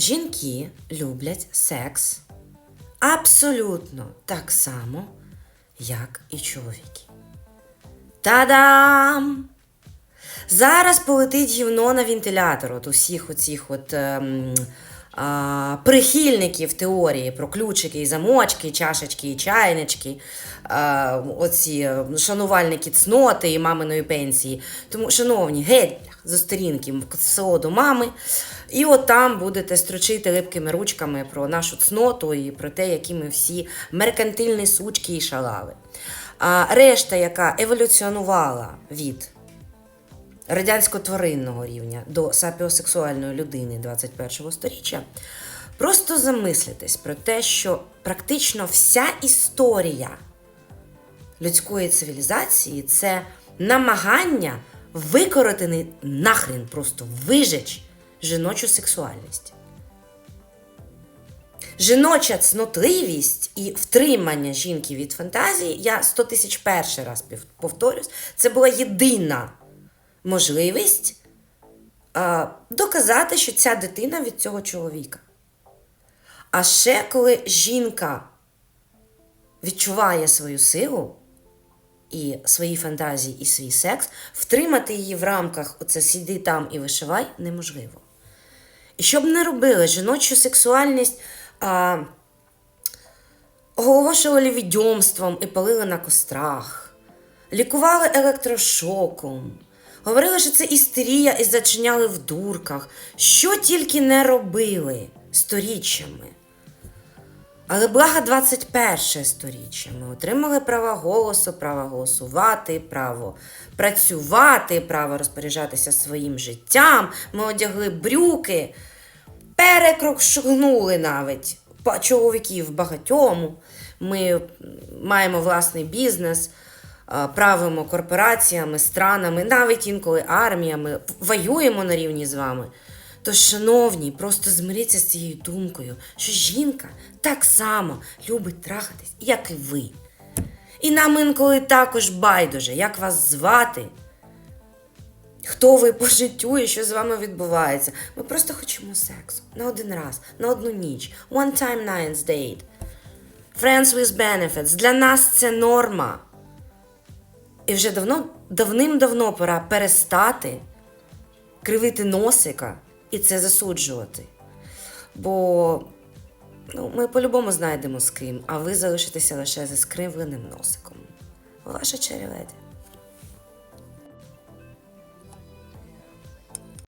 жінки люблять секс абсолютно так само, як і чоловіки. Та-дам! Зараз полетить гівно на вентилятор от усіх оцих от, ем, прихильників теорії про ключики і замочки, і чашечки і чайнички, оці е, шанувальники цноти і маминої пенсії. Тому, шановні, геть зі сторінки село до мами. І от там будете строчити липкими ручками про нашу цноту і про те, які ми всі меркантильні сучки і шалави. А решта, яка еволюціонувала від радянсько-тваринного рівня до сапіосексуальної людини 21 століття, просто замислитесь про те, що практично вся історія людської цивілізації це намагання викоротити нахрен, просто вижечь жіночу сексуальність. Жіноча цнотливість і втримання жінки від фантазії, я 100 тисяч перший раз повторюсь, це була єдина можливість а, доказати, що ця дитина від цього чоловіка. А ще коли жінка відчуває свою силу і свої фантазії, і свій секс, втримати її в рамках оце сиди там і вишивай неможливо. І щоб не робили жіночу сексуальність а, оголошували відьомством і палили на кострах, лікували електрошоком, говорили, що це істерія і зачиняли в дурках, що тільки не робили сторіччями. Але благо 21 сторіччя ми отримали право голосу, право голосувати, право працювати, право розпоряджатися своїм життям. Ми одягли брюки, перекрокшгнули навіть чоловіків багатьому. Ми маємо власний бізнес, правимо корпораціями, странами, навіть інколи арміями, воюємо на рівні з вами. Тож, шановні, просто змиріться з цією думкою, що жінка так само любить трахатись, як і ви. І нам інколи також байдуже, як вас звати, хто ви по життю і що з вами відбувається. Ми просто хочемо сексу на один раз, на одну ніч. One time night date. Friends with benefits. Для нас це норма. І вже давно, давним-давно пора перестати кривити носика і це засуджувати. Бо ну, ми по-любому знайдемо з ким, а ви залишитеся лише зі скривленим носиком. Ваша череледі.